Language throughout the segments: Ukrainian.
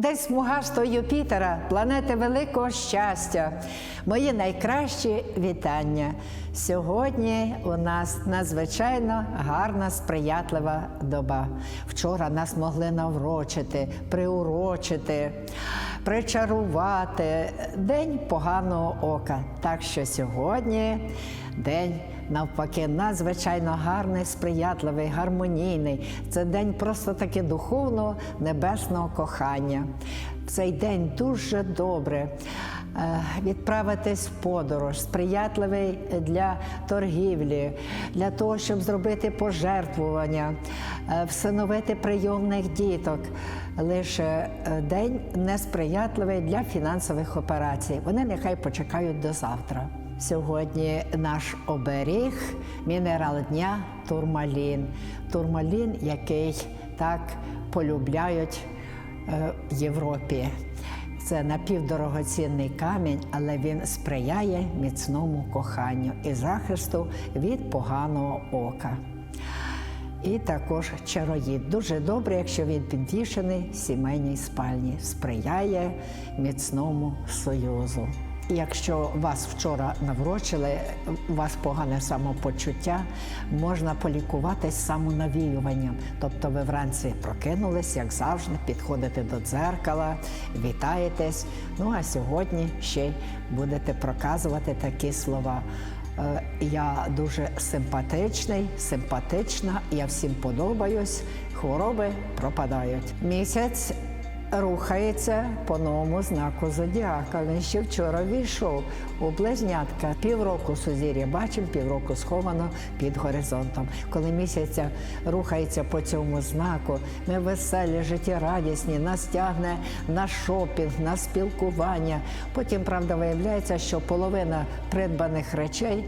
День смугастого Юпітера, планети великого щастя. Мої найкращі вітання. Сьогодні у нас надзвичайно гарна, сприятлива доба. Вчора нас могли наврочити, приурочити, причарувати. День поганого ока. Так що сьогодні день навпаки надзвичайно гарний, сприятливий, гармонійний. Це день просто таки духовного небесного кохання. Цей день дуже добре відправитись в подорож, сприятливий для торгівлі, для того, щоб зробити пожертвування, е, всиновити прийомних діток. Лише е, день несприятливий для фінансових операцій. Вони нехай почекають до завтра. Сьогодні наш оберіг мінерал дня турмалін. Турмалін, який так полюбляють е, в Європі. Це напівдорогоцінний камінь, але він сприяє міцному коханню і захисту від поганого ока. І також чароїд. Дуже добре, якщо він підвішений в сімейній спальні, сприяє міцному союзу. Якщо вас вчора наврочили, у вас погане самопочуття, можна полікуватись самонавіюванням. Тобто ви вранці прокинулись, як завжди, підходите до дзеркала, вітаєтесь. Ну а сьогодні ще будете проказувати такі слова. Е, Я дуже симпатичний, симпатична, я всім подобаюсь, хвороби пропадають. Місяць рухається по новому знаку зодіака. Він ще вчора війшов у близнятка. Півроку сузір'я бачимо, півроку сховано під горизонтом. Коли місяця рухається по цьому знаку, ми веселі, життєрадісні, нас тягне на шопінг, на спілкування. Потім, правда, виявляється, що половина придбаних речей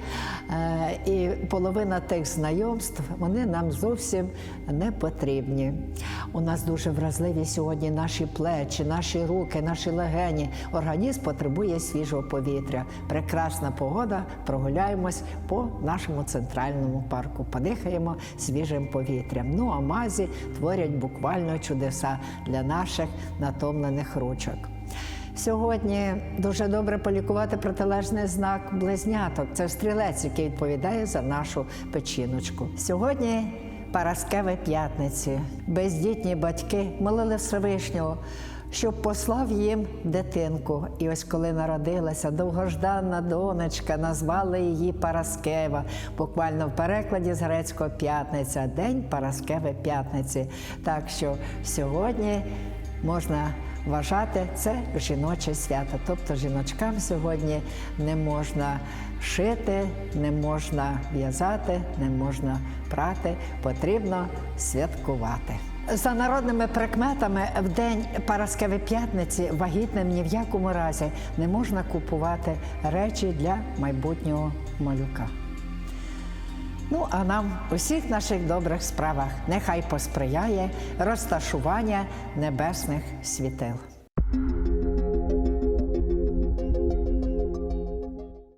е, і половина тих знайомств вони нам зовсім не потрібні. У нас дуже вразливі сьогодні наші плечі, наші руки, наші легені. Організм потребує свіжого повітря. Прекрасна погода. Прогуляємось по нашому центральному парку. Подихаємо свіжим повітрям. Ну а мазі творять буквально чудеса для наших натомлених ручок. Сьогодні дуже добре полікувати протилежний знак близняток. Це стрілець, який відповідає за нашу печіночку. Сьогодні Параскеви п'ятниці. Бездітні батьки молили Всевишнього, щоб послав їм дитинку. І ось коли народилася довгожданна донечка, назвали її Параскева. Буквально в перекладі з грецького п'ятниця, день Параскеви п'ятниці. Так що сьогодні можна вважати це жіноче свято. Тобто жіночкам сьогодні не можна шити, не можна в'язати, не можна прати, потрібно святкувати. За народними прикметами, в день Параскеви п'ятниці вагітним ні в якому разі не можна купувати речі для майбутнього малюка. Ну, а нам у всіх наших добрих справах нехай посприяє розташування небесних світил.